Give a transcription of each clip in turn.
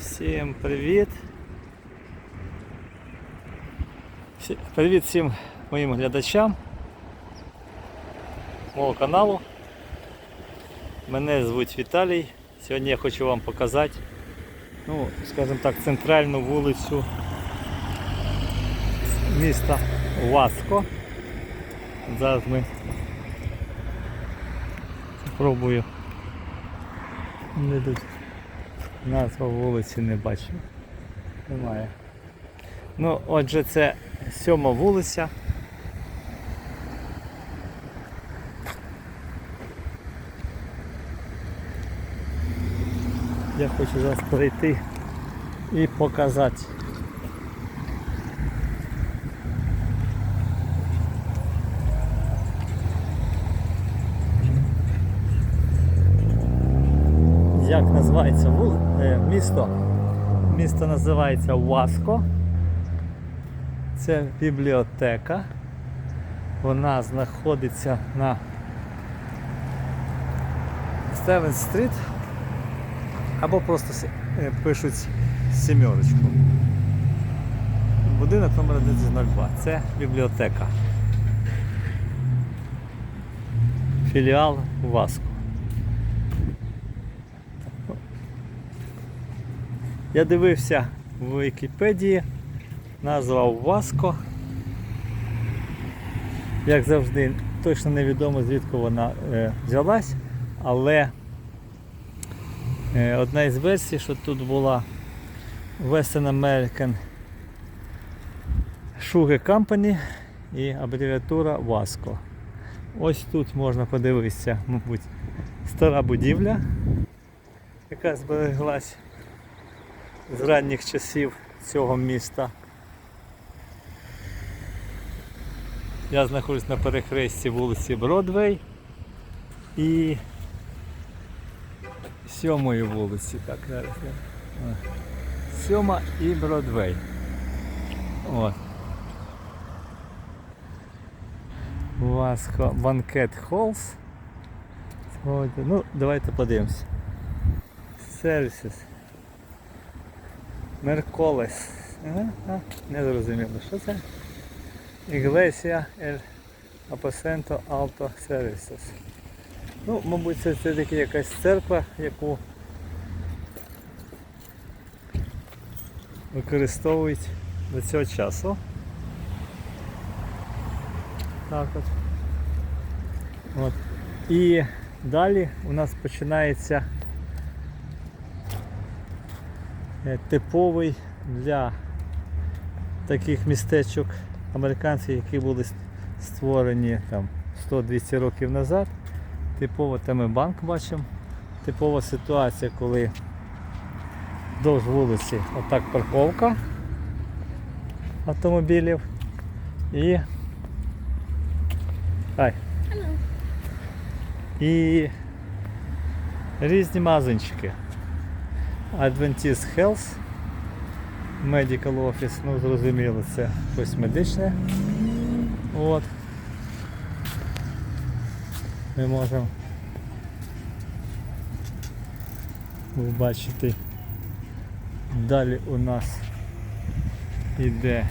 Всім привіт! Всі- Привіт всім моїм глядачам мого каналу. Мене звуть Віталій. Сьогодні я хочу вам показати, ну, скажімо так, центральну вулицю міста Васко. Зараз ми спробую. Не тут назва вулиці не бачу. Немає. Ну, отже, це сьома вулиця. Я хочу зараз прийти і показати. Як називається вул... е, місто? Місто називається Васко. Це бібліотека. Вона знаходиться на Стевен Стріт або просто е, пишуть сімерочку. Будинок номер 1102. Це бібліотека. Філіал Васко. Я дивився в Вікіпедії, назвав Васко. Як завжди, точно невідомо звідки вона е, взялась, але е, одна із версій, що тут була Western American Sugar Company і абревіатура Васко. Ось тут можна подивитися, мабуть, стара будівля, яка збереглась з ранніх часів цього міста. Я знаходжусь на перехресті вулиці Бродвей і сьомої вулиці. Так, зараз. я- Сьома і Бродвей. От. У вас банкет Холс. Ну, давайте подивимось. Services. Мерколес. Ага, не зрозуміло, що це? Іглесія Ель Апосенто Алто Сервісес. Ну, мабуть, це все-таки якась церква, яку використовують до цього часу. Так от. от. І далі у нас починається е, типовий для таких містечок американських, які були створені там 100-200 років назад. Типово там ми банк бачимо. Типова ситуація, коли вдовж вулиці отак парковка автомобілів і Ай. І різні магазинчики. Adventist Health, Medical Office, ну зрозуміло, це щось медичне. От. Ми можемо побачити. Далі у нас іде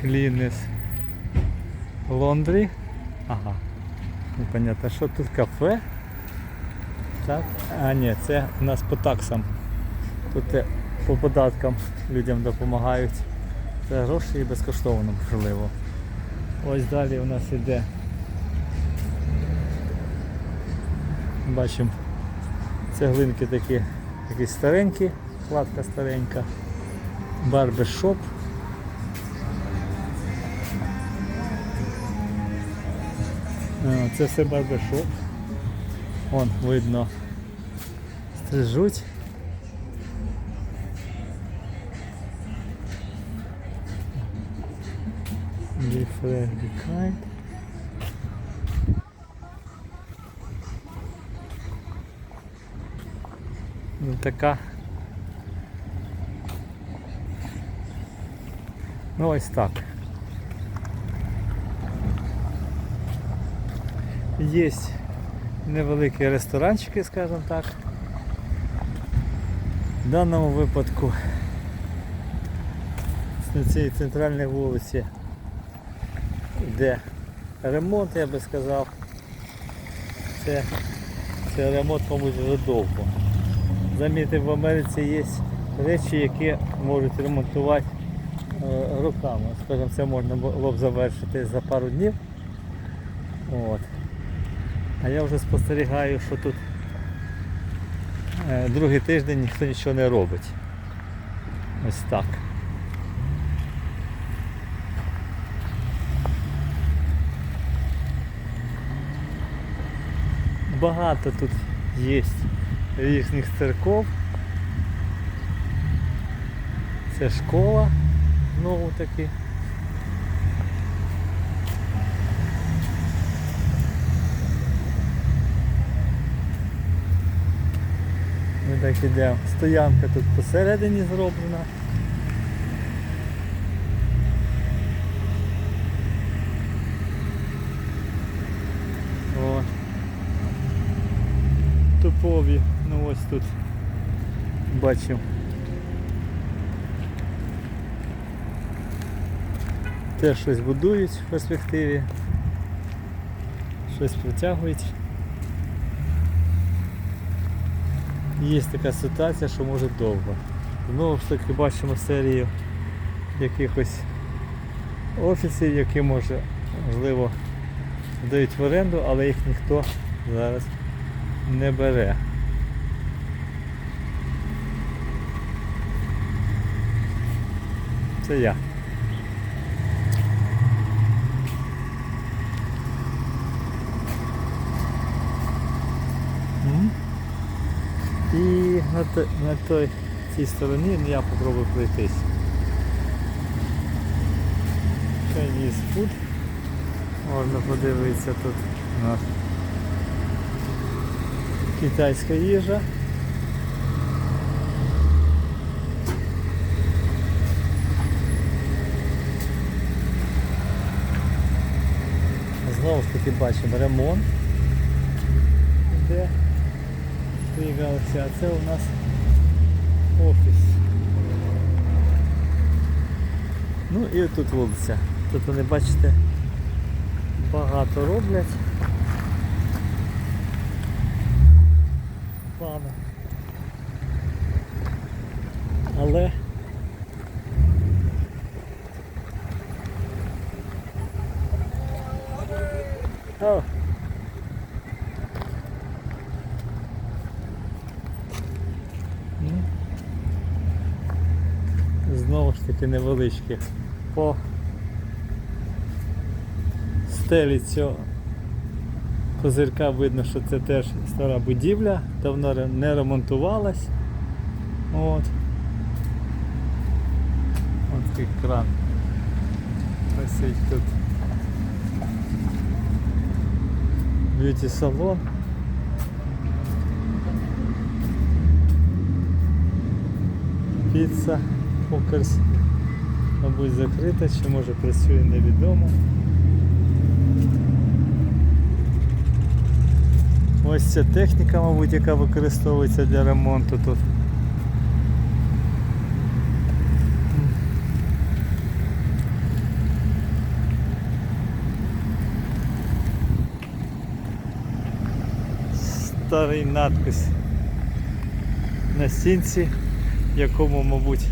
Клінес Лондрі. Ага. Непонятно, що тут кафе. Так. А ні, це у нас по таксам. Тут по податкам людям допомагають. Це гроші і безкоштовно можливо. Ось далі у нас іде. Бачимо цеглинки такі якісь старенькі, кладка старенька, барбершоп. Це все барбершоп. Вон видно. Be fair, be. Ну, така. Ну ось так. Є невеликі ресторанчики, скажімо так. В даному випадку на цій центральній вулиці йде ремонт, я би сказав. Це, це ремонт, мабуть, вже довго. Замітив, в Америці є речі, які можуть ремонтувати е, руками. Скажімо, це можна було б завершити за пару днів. От. А я вже спостерігаю, що тут другий тиждень ніхто нічого не робить. Ось так. Багато тут є різних церков. Це школа знову таки. Ми так ідемо. Стоянка тут посередині зроблена. О. Тупові, ну ось тут бачимо. Теж щось будують в перспективі. Щось притягують. Є така ситуація, що може довго. Знову ж таки бачимо серію якихось офісів, які може можливо здають в оренду, але їх ніхто зараз не бере. Це я. М? І на, той, на той цій стороні ну, я попробую пройтись. Chinese food. Можна подивитися тут у нас китайська їжа. Знову ж таки бачимо ремонт. Де приїхалися, а це у нас офіс. Ну і тут вулиця. Тут вони бачите багато роблять. Плани. Але О. Ну. Знову ж таки по стелі цього козирка видно, що це теж стара будівля, давно не ремонтувалась. От. Ось такий кран. Висить тут. Б'юті салон. Піца Фокерс. Мабуть закрита, чи може працює невідомо. Ось ця техніка, мабуть, яка використовується для ремонту тут. Старий надпис на стінці, якому, мабуть,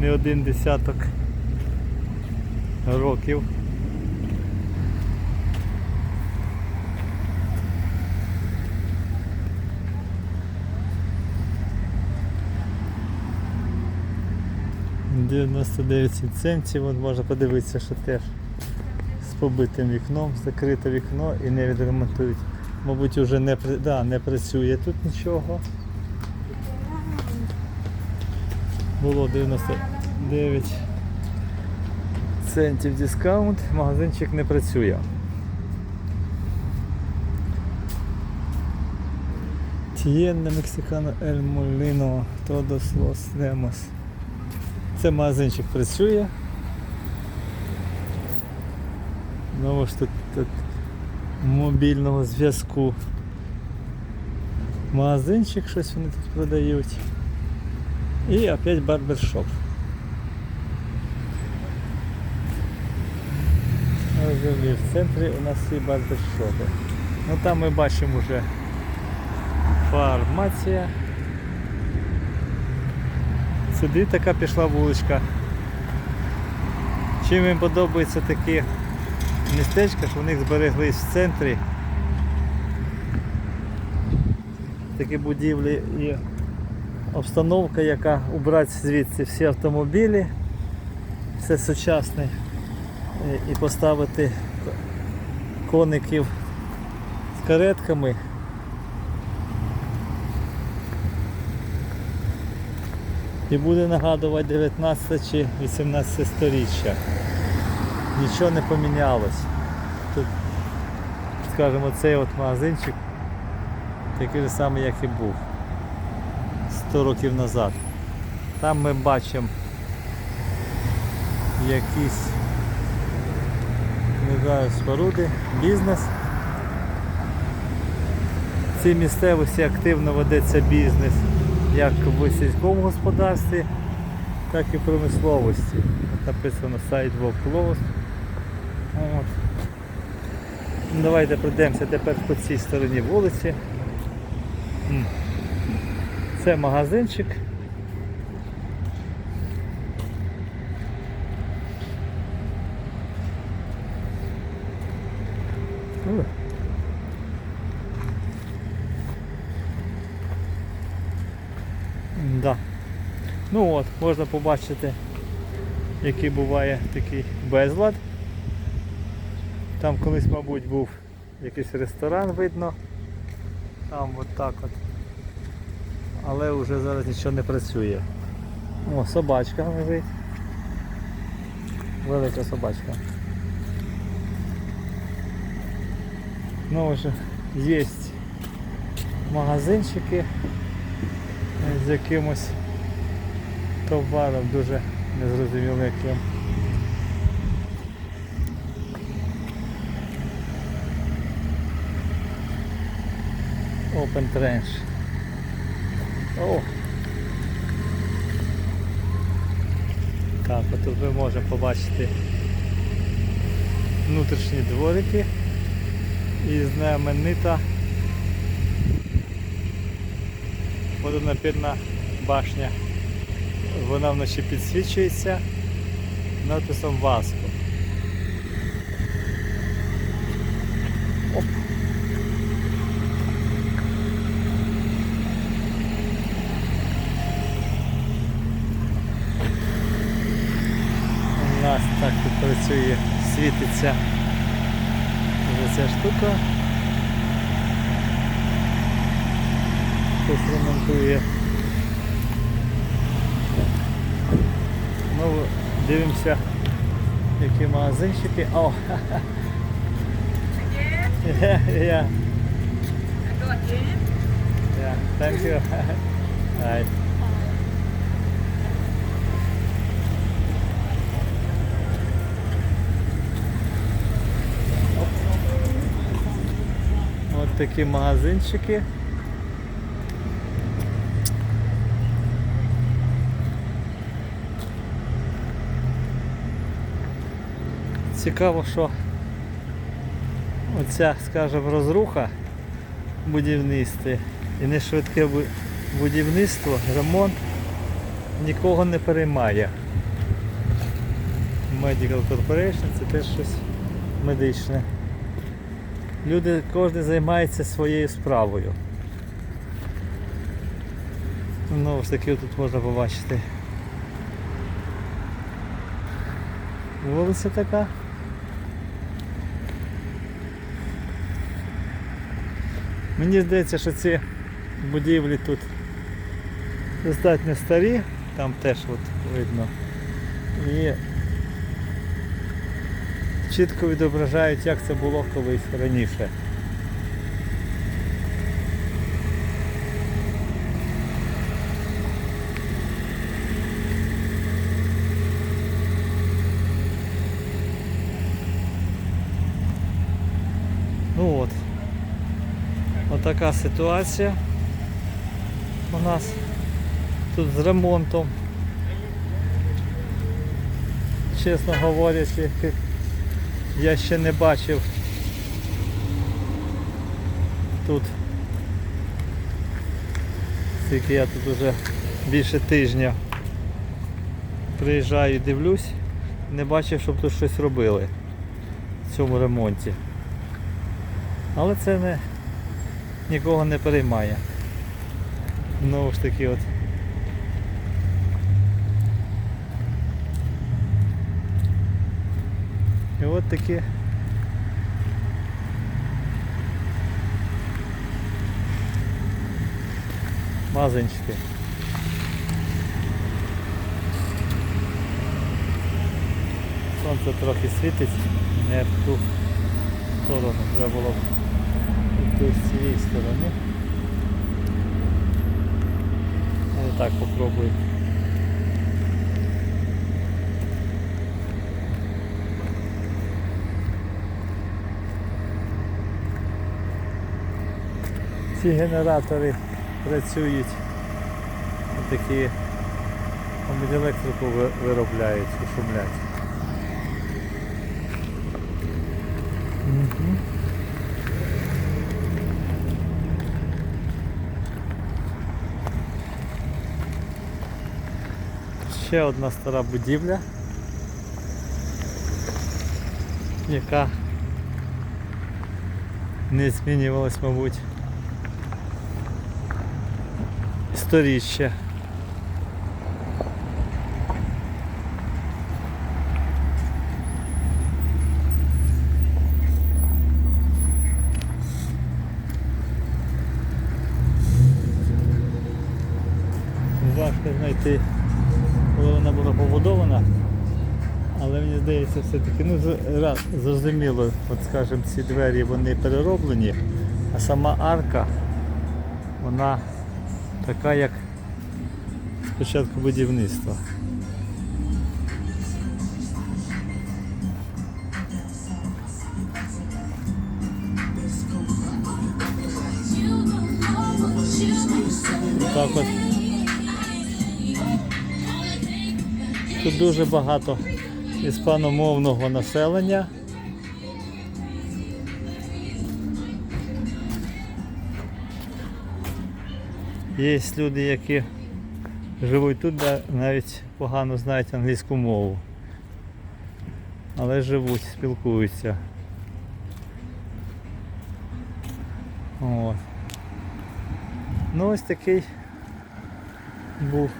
не один десяток років. — 99 центів, от можна подивитися, що теж з побитим вікном, закрите вікно і не відремонтують. Мабуть, вже не, да, не працює тут нічого. Було 99 центів дискаунт, магазинчик не працює. Tienda Mexicano El Molino Todos Los Demos. Це магазинчик працює. Знову ж тут, тут мобільного зв'язку. Магазинчик щось вони тут продають. І опять барбершоп. В центрі у нас всі барбершопи. Ну там ми бачимо вже фармація. Сюди така пішла вуличка. Чим їм подобається такі містечка, що в них збереглись в центрі такі будівлі і обстановка, яка убрати звідси всі автомобілі, все сучасне е, і поставити коників з каретками. І буде нагадувати 19 чи 18 сторіччя. Нічого не помінялось. Тут, скажімо, цей от магазинчик такий же самий, як і був 100 років назад. Там ми бачимо якісь не знаю, споруди, бізнес. В цій місцевості активно ведеться бізнес як в сільському господарстві, так і в промисловості. Написано Sidewalk Closed. От. Давайте пройдемося тепер по цій стороні вулиці. Це магазинчик. Да. Ну от, можна побачити, який буває такий безлад. Там колись, мабуть, був якийсь ресторан видно. Там от так от. Але вже зараз нічого не працює. О, собачка лежить. Велика собачка. Ну вже є магазинчики з якимось товаром дуже незрозуміло яким. Open Trench. О! Так, от тут ми можемо побачити внутрішні дворики і знаменита водонапірна башня. Вона вночі підсвічується надписом Васко. Оп. У нас так тут працює, світиться ця штука. Хтось ремонтує. Ну, дивимося, які магазинчики. О! Yeah, yeah, yeah. Thank you. Right. От такі магазинчики. Цікаво, що оця, скажімо, розруха в будівництві і не швидке будівництво, ремонт нікого не переймає. Medical Corporation це теж щось медичне. Люди кожен займається своєю справою. Знову ж таки тут можна побачити. Вулиця така. Мені здається, що ці будівлі тут достатньо старі, там теж от видно. І чітко відображають, як це було колись раніше. Ну от. Отака ситуація у нас тут з ремонтом. Чесно говорячи, я ще не бачив тут. Скільки я тут уже більше тижня приїжджаю дивлюсь, не бачив, щоб тут щось робили в цьому ремонті. Але це не нікого не переймає. Знову ж таки от. Такі мазанчики. Сонце трохи світить, не в ту сторону, треба було йти з цієї сторони. Я так попробую. Ці генератори працюють. Такі електрику виробляють шумлять. Ще одна стара будівля, яка не змінювалась, мабуть, сторіччя. Важко знайти, коли вона була побудована. Але мені здається, все-таки ну, раз, зрозуміло, от скажімо, ці двері вони перероблені, а сама арка, вона така, як спочатку будівництва. Так от. Тут дуже багато іспаномовного населення. Є люди, які живуть тут, де навіть погано знають англійську мову. Але живуть, спілкуються. От. Ну ось такий був.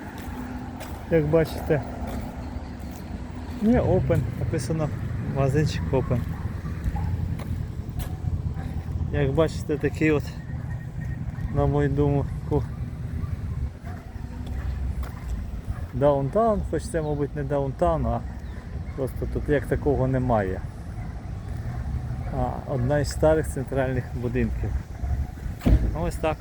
Як бачите, не open, написано магазинчик open. Як бачите, такий от, на мою думку, даунтаун, хоч це, мабуть, не даунтаун, а просто тут як такого немає. А одна із старих центральних будинків. Ось так.